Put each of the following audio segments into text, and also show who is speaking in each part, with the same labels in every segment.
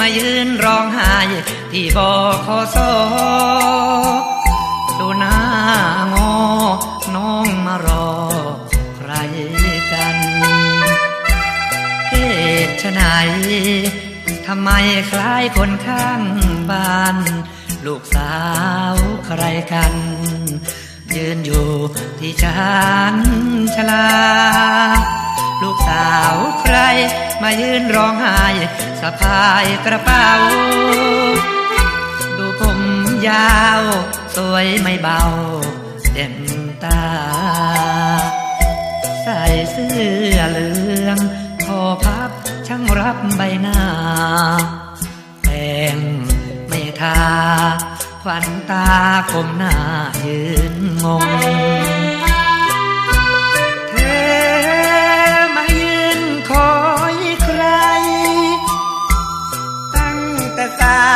Speaker 1: มายืนร้องไห้ที่บอขอโซดูหน้างอน้องมารอใครกันเหตุไฉนทำไมคล้ายคนข้างบ้าน ลูกสาวใครกัน ยืนอยู่ที่ชานชลา มายืนร้องไห้สะพายกระเป๋า ดูผมยาว สวยไม่เบา เต็มตา ใส่เสื้อเหลืองคอพับช่างรับใบหน้าแต่งไม่ทาควันตาคมหน้ายืนงง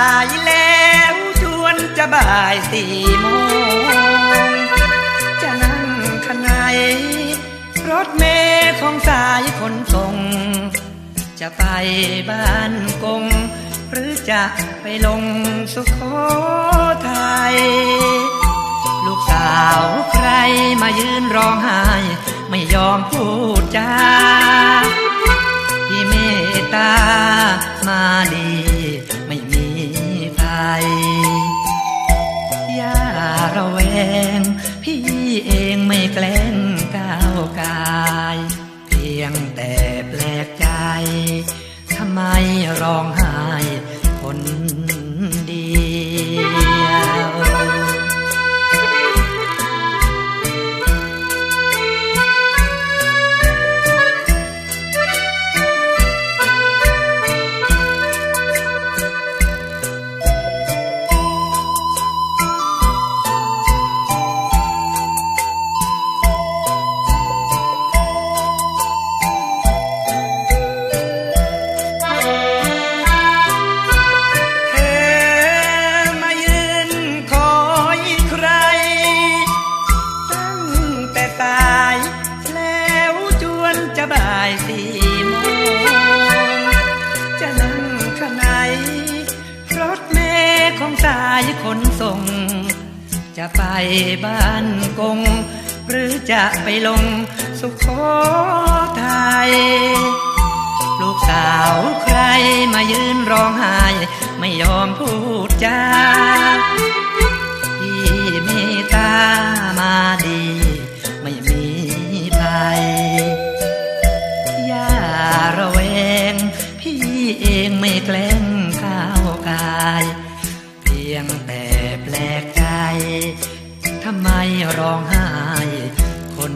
Speaker 1: ายแล้วจวนจะบ่ายสี่โมง จะนั่งขนายรถเมล์ของสายขนส่ง จะไปบ้านกง หรือจะไปลงสุโขทัยลูกสาวใครมายืนร้องไห้ ไม่ยอมพูดจา กาย เพียงแต่แปลกใจทำไมร้องไห้ายสี่โมงจะนั่งขนายรถเมล์ของสายขนส่ง จะไปบ้านกง หรือจะไปลงสุโขทัยลูกสาวใครมายืนร้องไห้ ไม่ยอมพูดจา ไม่แกล้งก้าวกาย เพียงแต่แปลกใจทำไมร้องไห้คน